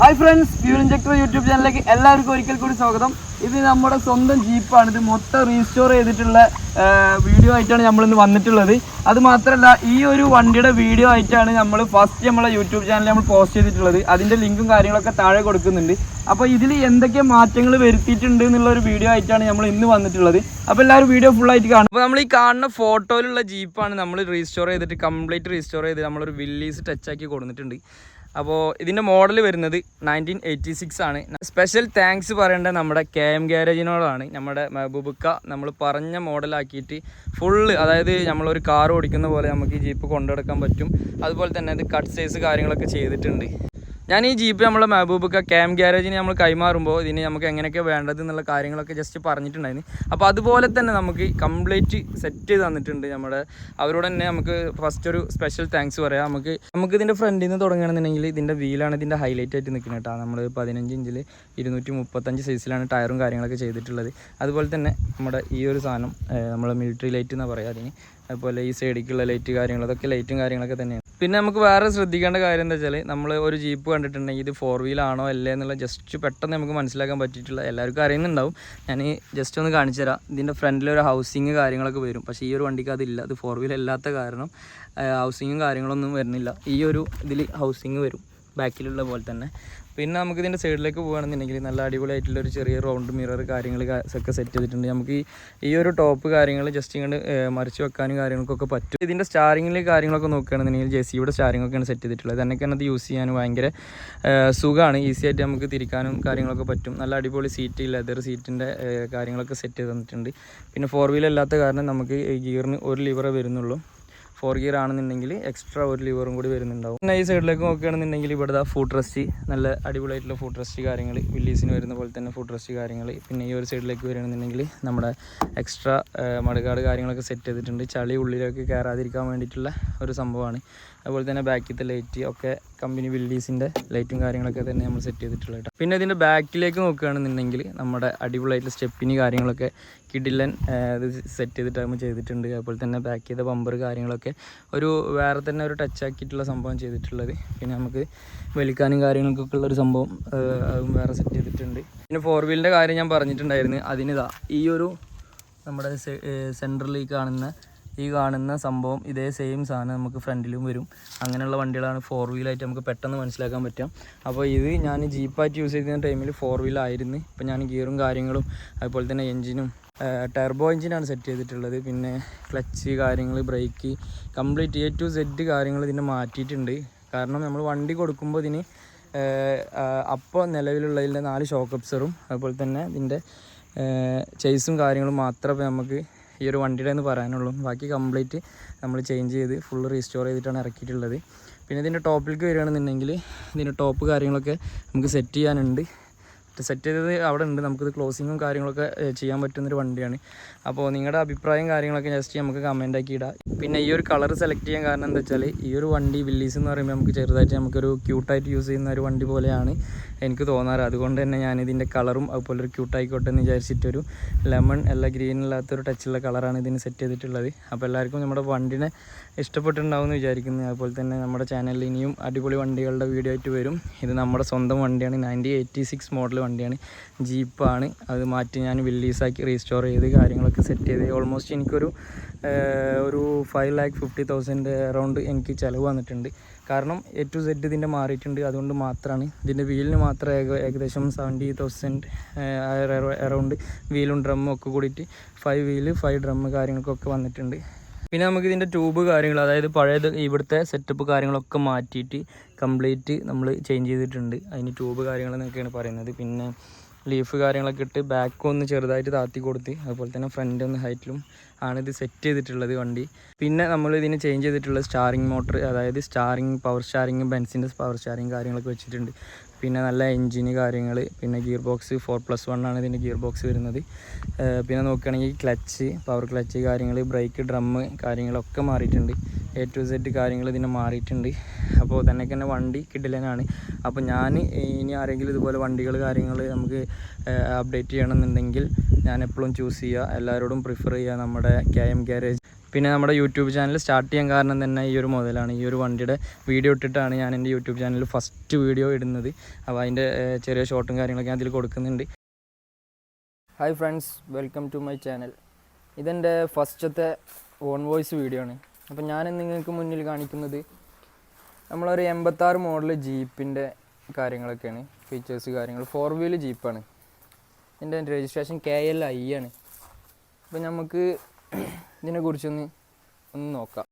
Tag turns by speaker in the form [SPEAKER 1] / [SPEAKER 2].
[SPEAKER 1] Hi friends fuel injector YouTube ചാനലിലേക്ക് എല്ലാവർക്കും ഒരിക്കൽ കൂടി സ്വാഗതം. ഇത് നമ്മുടെ സ്വന്തം ജീപ്പാണ്. ഇത് മൊത്തം റീസ്റ്റോർ ചെയ്തിട്ടുള്ള വീഡിയോ ആയിട്ടാണ് നമ്മൾ ഇന്ന് വന്നിട്ടുള്ളത്. അത് മാത്രമല്ല ഈ ഒരു വണ്ടിയുടെ വീഡിയോ ആയിട്ടാണ് നമ്മൾ ഫസ്റ്റ് നമ്മളെ യൂട്യൂബ് ചാനലിൽ നമ്മൾ പോസ്റ്റ് ചെയ്തിട്ടുള്ളത്. അതിന്റെ ലിങ്കും കാര്യങ്ങളൊക്കെ താഴെ കൊടുക്കുന്നുണ്ട്. അപ്പോൾ ഇതിൽ എന്തൊക്കെ മാറ്റങ്ങൾ വരുത്തിയിട്ടുണ്ട് എന്നുള്ള ഒരു വീഡിയോ ആയിട്ടാണ് നമ്മൾ ഇന്ന് വന്നിട്ടുള്ളത്. അപ്പോൾ എല്ലാവരും വീഡിയോ ഫുൾ ആയിട്ട് കാണും. അപ്പോൾ നമ്മൾ ഈ കാണുന്ന ഫോട്ടോയിലുള്ള ജീപ്പാണ് നമ്മൾ റീസ്റ്റോർ ചെയ്തിട്ട് കംപ്ലീറ്റ് റീസ്റ്റോർ ചെയ്ത് നമ്മളൊരു വില്ലീസ് ടച്ചാക്കി കൊടുത്തിട്ടുണ്ട് അപ്പോൾ ഇതിന്റെ മോഡൽ വരുന്നത് നയന്റീൻ എയ്റ്റി സിക്സ് ആണ്. സ്പെഷ്യൽ താങ്ക്സ് പറയേണ്ടത് നമ്മുടെ കെ എം ഗ്യാരേജിനോടാണ് നമ്മുടെ മെഹബൂബുക്ക നമ്മൾ പറഞ്ഞ മോഡലാക്കിയിട്ട് ഫുള്ള് അതായത് നമ്മളൊരു കാർ ഓടിക്കുന്ന പോലെ നമുക്ക് ഈ ജീപ്പ് കൊണ്ടുനടക്കാൻ പറ്റും. അതുപോലെ തന്നെ ഇത് കട്ട് സൈസ് കാര്യങ്ങളൊക്കെ ചെയ്തിട്ടുണ്ട്. ഞാൻ ഈ ജീപ്പ് നമ്മളെ മെഹബൂബൊക്കെ ക്യാം ഗ്യാരേജിന് നമ്മൾ കൈമാറുമ്പോൾ ഇതിന് നമുക്ക് എങ്ങനെയൊക്കെ വേണ്ടത് എന്നുള്ള കാര്യങ്ങളൊക്കെ ജസ്റ്റ് പറഞ്ഞിട്ടുണ്ടായിരുന്നു. അപ്പോൾ അതുപോലെ തന്നെ നമുക്ക് കംപ്ലീറ്റ് സെറ്റ് ചെയ്ത് തന്നിട്ടുണ്ട് നമ്മുടെ അവരോട് തന്നെ നമുക്ക് ഫസ്റ്റ് ഒരു സ്പെഷ്യൽ താങ്ക്സ് പറയാം. നമുക്ക് നമുക്ക് ഇതിന്റെ ഫ്രണ്ടിൽ നിന്ന് തുടങ്ങുകയാണെന്നുണ്ടെങ്കിൽ ഇതിന്റെ വീലാണ് ഇതിന്റെ ഹൈലൈറ്റ് ആയിട്ട് നിൽക്കുന്നത് കേട്ടോ. നമ്മൾ പതിനഞ്ച് ഇഞ്ചിൽ ഇരുന്നൂറ്റി മുപ്പത്തഞ്ച് സൈസിലാണ് ടയറും കാര്യങ്ങളൊക്കെ ചെയ്തിട്ടുള്ളത്. അതുപോലെ തന്നെ നമ്മുടെ ഈ ഒരു സാധനം നമ്മൾ മിലിറ്ററി ലൈറ്റ് എന്നാണ് പറയുക അതിന്. അതുപോലെ ഈ സൈഡിലേക്കുള്ള ലൈറ്റ് കാര്യങ്ങൾ അതൊക്കെ ലൈറ്റും കാര്യങ്ങളൊക്കെ തന്നെയാണ്. പിന്നെ നമുക്ക് വേറെ ശ്രദ്ധിക്കേണ്ട കാര്യം എന്താ വെച്ചാൽ നമ്മൾ ഒരു ജീപ്പ് കണ്ടിട്ടുണ്ടെങ്കിൽ ഇത് ഫോർ വീലാണോ അല്ലേ എന്നുള്ള ജസ്റ്റ് പെട്ടെന്ന് നമുക്ക് മനസ്സിലാക്കാൻ പറ്റിയിട്ടുള്ള എല്ലാവർക്കും അറിയുന്നുണ്ടാവും. ഞാൻ ജസ്റ്റ് ഒന്ന് കാണിച്ചു തരാം. ഇതിന്റെ ഫ്രണ്ടിൽ ഒരു ഹൗസിങ് കാര്യങ്ങളൊക്കെ വരും. പക്ഷേ ഈ ഒരു വണ്ടിക്ക് അതില്ല അത് ഫോർ വീൽ അല്ലാത്ത കാരണം ഹൗസിങ്ങും കാര്യങ്ങളൊന്നും വരുന്നില്ല. ഈ ഒരു ഇതിൽ ഹൗസിങ് വരും. ബാക്കിലുള്ള പോലെ തന്നെ. പിന്നെ നമുക്ക് ഇതിന്റെ സൈഡിലേക്ക് പോകുകയാണെന്നുണ്ടെങ്കിൽ നല്ല അടിപൊളിയായിട്ടുള്ള ഒരു ചെറിയ റൗണ്ട് മിറർ കാര്യങ്ങൾ ഒക്കെ സെറ്റ് ചെയ്തിട്ടുണ്ട്. നമുക്ക് ഈ ഒരു ടോപ്പ് കാര്യങ്ങൾ ജസ്റ്റ് ഇങ്ങോട്ട് മറിച്ച് വെക്കാനും കാര്യങ്ങൾക്കൊക്കെ പറ്റും. ഇതിന്റെ സ്റ്റാറിങ്ങിൽ കാര്യങ്ങളൊക്കെ നോക്കുകയാണെന്നുണ്ടെങ്കിൽ ജെ സിയുടെ സ്റ്റാറിംഗ് ഒക്കെയാണ് സെറ്റ് ചെയ്തിട്ടുള്ളത്. തന്നെ അത് യൂസ് ചെയ്യാൻ ഭയങ്കര സുഖമാണ്. ഈസി ആയിട്ട് നമുക്ക് തിരിക്കാനും കാര്യങ്ങളൊക്കെ പറ്റും. നല്ല അടിപൊളി സീറ്റ് ലെതർ സീറ്റിന്റെ കാര്യങ്ങളൊക്കെ സെറ്റ് ചെയ്ത് തന്നിട്ടുണ്ട്. പിന്നെ ഫോർ വീലർ അല്ലാത്ത കാരണം നമുക്ക് ഗിയറിന് ഒരു ലിവറേ വരുന്നുള്ളൂ. ഫോർ ഗിയർ ആണെന്നുണ്ടെങ്കിൽ എക്സ്ട്രാ ഒരു ലിവറും കൂടി വരുന്നുണ്ടാവും. പിന്നെ ഈ സൈഡിലേക്ക് നോക്കുകയാണെന്നുണ്ടെങ്കിൽ ഇവിടെ ഫുഡ് റെസ്റ്റ് നല്ല അടിപൊളിയായിട്ടുള്ള ഫുഡ് റെസ്റ്റ് കാര്യങ്ങൾ വില്ലീസിന് വരുന്ന പോലെ തന്നെ ഫുഡ് റെസ്റ്റ് കാര്യങ്ങൾ പിന്നെ ഈ ഒരു സൈഡിലേക്ക് വരികയാണെന്നുണ്ടെങ്കിൽ നമ്മുടെ എക്സ്ട്രാ മടുകാട് കാര്യങ്ങളൊക്കെ സെറ്റ് ചെയ്തിട്ടുണ്ട്. ചളി ഉള്ളിലേക്ക് കയറാതിരിക്കാൻ വേണ്ടിയിട്ടുള്ള ഒരു സംഭവമാണ്. അതുപോലെ തന്നെ ബാക്കിലത്തെ ലൈറ്റ് ഒക്കെ കമ്പനി വില്ലീസിന്റെ ലൈറ്റും കാര്യങ്ങളൊക്കെ തന്നെ നമ്മൾ സെറ്റ് ചെയ്തിട്ടുള്ളത് കേട്ടോ. പിന്നെ ഇതിന്റെ ബാക്കിലേക്ക് നോക്കുകയാണെന്നുണ്ടെങ്കിൽ നമ്മുടെ അടിപൊളിയായിട്ടുള്ള സ്റ്റെപ്പിന് കാര്യങ്ങളൊക്കെ കിഡിലൻ ഇത് സെറ്റ് ചെയ്തിട്ട് നമ്മൾ ചെയ്തിട്ടുണ്ട്. അതുപോലെ തന്നെ ബാക്ക് ചെയ്ത ബമ്പർ കാര്യങ്ങളൊക്കെ ഒരു വേറെ തന്നെ ഒരു ടച്ച് ആക്കിയിട്ടുള്ള സംഭവം ചെയ്തിട്ടുള്ളത്. പിന്നെ നമുക്ക് വലിക്കാനും കാര്യങ്ങൾക്കൊക്കെ ഉള്ള ഒരു സംഭവം അതും വേറെ സെറ്റ് ചെയ്തിട്ടുണ്ട്. പിന്നെ ഫോർ വീലിന്റെ കാര്യം ഞാൻ പറഞ്ഞിട്ടുണ്ടായിരുന്നു. അതിനിതാ ഈ ഒരു നമ്മുടെ സെൻട്രലിൽ കാണുന്ന ഈ കാണുന്ന സംഭവം ഇതേ സെയിം സാധനം നമുക്ക് ഫ്രണ്ടിലും വരും. അങ്ങനെയുള്ള വണ്ടികളാണ് ഫോർ വീലായിട്ട് നമുക്ക് പെട്ടെന്ന് മനസ്സിലാക്കാൻ പറ്റും അപ്പോൾ ഇത് ഞാൻ ജീപ്പായിട്ട് യൂസ് ചെയ്തിരുന്ന ടൈമിൽ ഫോർ വീലായിരുന്നു ഇപ്പോൾ ഞാൻ ഗിയറും കാര്യങ്ങളും അതുപോലെ തന്നെ എഞ്ചിനും ടർബോ എഞ്ചിനാണ് സെറ്റ് ചെയ്തിട്ടുള്ളത്. പിന്നെ ക്ലച്ച് കാര്യങ്ങൾ brake complete A to Z കാര്യങ്ങൾ ഇതിനെ മാറ്റിയിട്ടുണ്ട്. കാരണം നമ്മൾ വണ്ടി കൊടുക്കുമ്പോൾ ഇതിന് അപ്പോൾ നിലവിലുള്ളതിന്റെ നാല് ഷോക്ക് അപ്സറും അതുപോലെ തന്നെ ഇതിന്റെ ചേസും കാര്യങ്ങളും മാത്രമേ നമുക്ക് ഈ ഒരു വണ്ടിയുടെ എന്ന് പറയാനുള്ളൂ. ബാക്കി കംപ്ലീറ്റ് നമ്മൾ ചേഞ്ച് ചെയ്ത് ഫുൾ റീസ്റ്റോർ ചെയ്തിട്ടാണ് ഇറക്കിയിട്ടുള്ളത്. പിന്നെ ഇതിന്റെ ടോപ്പിലേക്ക് വരികയാണെന്നുണ്ടെങ്കിൽ ഇതിന്റെ ടോപ്പ് കാര്യങ്ങളൊക്കെ നമുക്ക് സെറ്റ് ചെയ്യാനുണ്ട്. സെറ്റ് ചെയ്തത് അവിടെ ഉണ്ട് നമുക്കിത് ക്ലോസിങ്ങും കാര്യങ്ങളൊക്കെ ചെയ്യാൻ പറ്റുന്നൊരു വണ്ടിയാണ്. അപ്പോൾ നിങ്ങളുടെ അഭിപ്രായം കാര്യങ്ങളൊക്കെ ജസ്റ്റ് നമുക്ക് കമന്റ് ആക്കി ഇടാം. പിന്നെ ഈ ഒരു കളർ സെലക്ട് ചെയ്യാൻ കാരണം എന്താ വെച്ചാൽ ഈ ഒരു വണ്ടി വില്ലീസ് എന്ന് പറയുമ്പോൾ നമുക്ക് ചെറുതായിട്ട് നമുക്കൊരു ക്യൂട്ടായിട്ട് യൂസ് ചെയ്യുന്ന ഒരു വണ്ടി പോലെയാണ്. എനിക്ക് തോന്നാറ്. അതുകൊണ്ട് തന്നെ ഞാൻ ഇതിന്റെ കളറും അതുപോലെ ഒരു ക്യൂട്ടായിക്കോട്ടെ എന്ന് വിചാരിച്ചിട്ടൊരു ലെമൺ അല്ല ഗ്രീൻ അല്ലാത്തൊരു ടച്ചുള്ള കളറാണ് ഇതിന് സെറ്റ് ചെയ്തിട്ടുള്ളത്. അപ്പോൾ എല്ലാവർക്കും നമ്മുടെ വണ്ടിനെ ഇഷ്ടപ്പെട്ടിട്ടുണ്ടാവും എന്ന് വിചാരിക്കുന്നു. അതുപോലെ തന്നെ നമ്മുടെ ചാനലിൽ ഇനിയും അടിപൊളി വണ്ടികളുടെ വീഡിയോ ആയിട്ട് വരും. ഇത് നമ്മുടെ സ്വന്തം വണ്ടിയാണ്. നയന്റി എയ്റ്റി സിക്സ് മോഡൽ വണ്ടിയാണ്. ജീപ്പാണ് അത് മാറ്റി ഞാൻ വില്ലീസാക്കി റീസ്റ്റോർ ചെയ്ത് കാര്യങ്ങളൊക്കെ സെറ്റ് ചെയ്ത്. ഓൾമോസ്റ്റ് എനിക്കൊരു ഒരു five lakh fifty thousand around എനിക്ക് ചിലവ് വന്നിട്ടുണ്ട്. കാരണം എ ടു സെഡ് ഇതിന്റെ മാറിയിട്ടുണ്ട്. അതുകൊണ്ട് മാത്രമാണ് ഇതിന്റെ വീലിന് മാത്രം ഏക ഏകദേശം സെവന്റി തൗസൻഡ് അറൗണ്ട് വീലും ഡ്രമ്മും ഒക്കെ കൂടിയിട്ട് ഫൈവ് വീൽ ഫൈവ് ഡ്രമ്മ് കാര്യങ്ങൾക്കൊക്കെ വന്നിട്ടുണ്ട്. പിന്നെ നമുക്ക് ഇതിന്റെ ട്യൂബ് കാര്യങ്ങൾ അതായത് പഴയത് ഇവിടുത്തെ സെറ്റപ്പ് കാര്യങ്ങളൊക്കെ മാറ്റിയിട്ട് കംപ്ലീറ്റ് നമ്മൾ ചേഞ്ച് ചെയ്തിട്ടുണ്ട്. അതിന് ട്യൂബ് കാര്യങ്ങളെന്നൊക്കെയാണ് പറയുന്നത്. പിന്നെ ലീഫ് കാര്യങ്ങളൊക്കെ ഇട്ട് ബാക്ക് ഒന്ന് ചെറുതായിട്ട് താത്തി കൊടുത്ത് അതുപോലെ തന്നെ ഫ്രണ്ട് ഒന്ന് ഹൈറ്റിലും ആണ് ഇത് സെറ്റ് ചെയ്തിട്ടുള്ളത് വണ്ടി. പിന്നെ നമ്മൾ ഇതിന് ചേഞ്ച് ചെയ്തിട്ടുള്ള സ്റ്റാറിങ് മോട്ടർ അതായത് സ്റ്റാറിങ് പവർ സ്റ്റാറിങ് ബെൻസിന്റെ പവർ സ്റ്റാറിങ് കാര്യങ്ങളൊക്കെ വെച്ചിട്ടുണ്ട്. പിന്നെ നല്ല എൻജിന് കാര്യങ്ങൾ പിന്നെ gear box four plus one ആണ് ഇതിന്റെ ഗിയർ ബോക്സ് വരുന്നത് പിന്നെ നോക്കുകയാണെങ്കിൽ ക്ലച്ച് പവർ ക്ലച്ച് കാര്യങ്ങൾ ബ്രേക്ക് ഡ്രമ്മ് കാര്യങ്ങളൊക്കെ മാറിയിട്ടുണ്ട്. എ ടു സെറ്റ് കാര്യങ്ങൾ ഇതിനെ മാറിയിട്ടുണ്ട്. അപ്പോൾ തന്നെ തന്നെ വണ്ടി കിടിലനാണ്. അപ്പോൾ ഞാൻ ഇനി ആരെങ്കിലും ഇതുപോലെ വണ്ടികൾ കാര്യങ്ങൾ നമുക്ക് അപ്ഡേറ്റ് ചെയ്യണമെന്നുണ്ടെങ്കിൽ ഞാൻ എപ്പോഴും ചൂസ് ചെയ്യുക. എല്ലാവരോടും പ്രിഫർ ചെയ്യുക നമ്മുടെ കെ എം ഗ്യാരേജ്
[SPEAKER 2] പിന്നെ നമ്മുടെ യൂട്യൂബ് ചാനൽ സ്റ്റാർട്ട് ചെയ്യാൻ കാരണം തന്നെ ഈ ഒരു മുതലാണ്. ഈ ഒരു വണ്ടിയുടെ വീഡിയോ ഇട്ടിട്ടാണ് ഞാൻ എന്റെ യൂട്യൂബ് ചാനലിൽ ഫസ്റ്റ് വീഡിയോ ഇടുന്നത്. അപ്പോൾ അതിന്റെ ചെറിയ ഷോട്ടും കാര്യങ്ങളൊക്കെ ഞാൻ അതിൽ കൊടുക്കുന്നുണ്ട്. Hi friends welcome to my channel ഇതെന്റെ ഫസ്റ്റത്തെ ഓൺ വോയിസ് വീഡിയോ ആണ്. അപ്പോൾ ഞാൻ നിങ്ങൾക്ക് മുന്നിൽ കാണിക്കുന്നത് നമ്മളൊരു എൺപത്താറ് മോഡൽ ജീപ്പിന്റെ കാര്യങ്ങളൊക്കെയാണ്. ഫീച്ചേഴ്സ് കാര്യങ്ങൾ. ഫോർ വീൽ ജീപ്പാണ്. എന്റെ രജിസ്ട്രേഷൻ കെ എൽ ഐ ആണ്. അപ്പോൾ നമുക്ക് ഇതിനെക്കുറിച്ചൊന്ന് ഒന്ന് നോക്കാം.